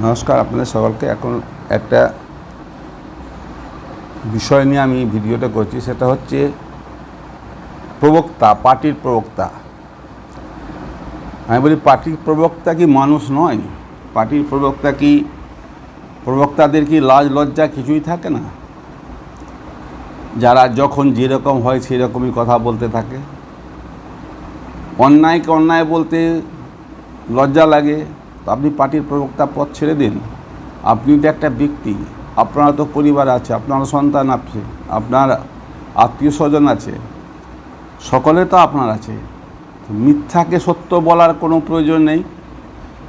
নমস্কার, আপনাদের সকলকে। এখন একটা বিষয় নিয়ে আমি ভিডিওটা করছি, সেটা হচ্ছে প্রবক্তা, পার্টির প্রবক্তা। আমি বলি, পার্টির প্রবক্তা কি মানুষ নয়? পার্টির প্রবক্তা কি, প্রবক্তাদের কি লাজ লজ্জা কিছুই থাকে না? যারা যখন যেরকম হয় সেরকমই কথা বলতে থাকে। অন্যায়কে অন্যায় বলতে লজ্জা লাগে। আপনি পার্টির প্রবক্তা পদ ছেড়ে দিন। আপনি তো একটা ব্যক্তি, আপনার তো পরিবার আছে, আপনার সন্তান আছে, আপনার আত্মীয় স্বজন আছে, সকলে তো আপনার আছে। মিথ্যাকে সত্য বলার কোনো প্রয়োজন নেই।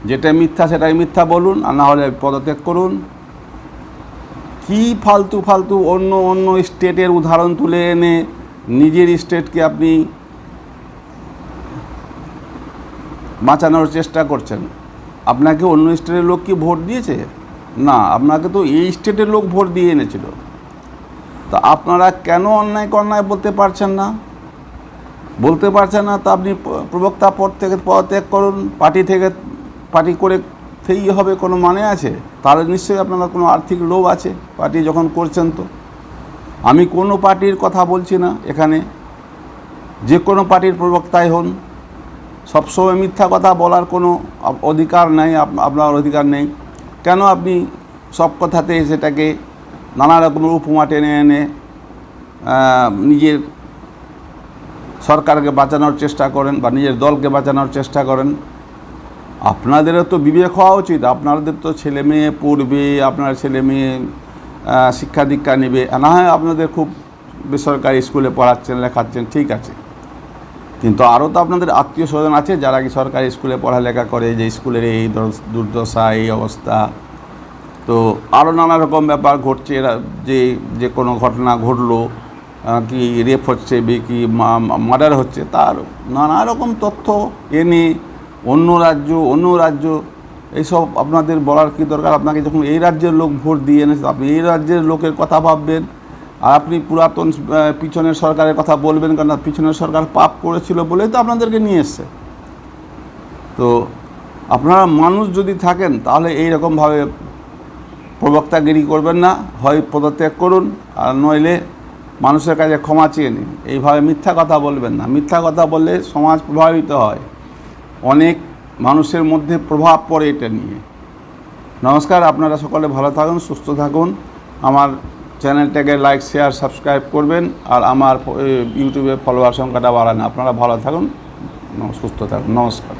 যেটা মিথ্যা সেটাই মিথ্যা বলুন, আর না হলে পদত্যাগ করুন। কি ফালতু ফালতু অন্য অন্য স্টেটের উদাহরণ তুলে এনে নিজের স্টেটকে আপনি বাঁচানোর চেষ্টা করছেন? আপনাকে অন্য স্টেটের লোক কি ভোট দিয়েছে? না, আপনাকে তো এই স্টেটের লোক ভোট দিয়ে এনেছিল। তো আপনারা কেন অন্যায় অন্যায় বলতে পারছেন না? বলতে পারছেন না, তো আপনি প্রবক্তা পদ থেকে পদত্যাগ করুন, পার্টি থেকে পার্টি করে থেকেই হবে কোনো মানে আছে? তাহলে নিশ্চয়ই আপনার কোনো আর্থিক লোভ আছে পার্টি যখন করছেন তো। আমি কোনো পার্টির কথা বলছি না এখানে। যে কোনো পার্টির প্রবক্তাই হন সবসময় মিথ্যা কথা বলার কোনো অধিকার নেই আপনার অধিকার নেই। কেন আপনি সব কথাতে সেটাকে নানা রকমের উপমা টেনে এনে নিজের সরকারকে বাঁচানোর চেষ্টা করেন বা নিজের দলকে বাঁচানোর চেষ্টা করেন? আপনাদেরও তো বিবেক হওয়া উচিত। আপনাদের তো ছেলে মেয়ে পড়বে, আপনার ছেলে মেয়ে শিক্ষা দীক্ষা নেবে। না হয় আপনাদের খুব বেসরকারি স্কুলে পড়াচ্ছেন, লেখাচ্ছেন, ঠিক আছে। কিন্তু আরও তো আপনাদের আত্মীয় স্বজন আছে, যারা কি সরকারি স্কুলে পড়ালেখা করে, যে স্কুলের এই দুর্দশা, এই অবস্থা। তো আরও নানা রকম ব্যাপার ঘটছে, এরা যে যে কোনো ঘটনা ঘটলো কি রেপ হচ্ছে কি মার্ডার হচ্ছে, তার নানা রকম তথ্য এনে অন্য রাজ্য অন্য রাজ্য, এইসব আপনাদের বলার কি দরকার? আপনাকে যখন এই রাজ্যের লোক ভোট দিয়ে এনেছে, আপনি এই রাজ্যের লোকের কথা ভাববেন। আর আপনি পুরাতন পিছনের সরকারের কথা বলবেন কেন? পিছনের সরকার পাপ করেছিল বলেই তো আপনাদেরকে নিয়ে এসছে। তো আপনারা মানুষ যদি থাকেন, তাহলে এই রকমভাবে প্রবক্তাগিরি করবেন না, হয় পদত্যাগ করুন, আর নইলে মানুষের কাছে ক্ষমা চেয়ে নিন। এইভাবে মিথ্যা কথা বলবেন না। মিথ্যা কথা বললে সমাজ প্রভাবিত হয়। অনেক মানুষের মধ্যে প্রভাব পড়ে এটা নিয়ে। নমস্কার, আপনারা সকলে ভালো থাকুন, সুস্থ থাকুন। আমার চ্যানেলটাকে লাইক শেয়ার সাবস্ক্রাইব করবেন আর আমার ইউটিউবে ফলোয়ার সংখ্যাটা বাড়ান। আপনারা ভালো থাকুন, সুস্থ থাকুন। নমস্কার।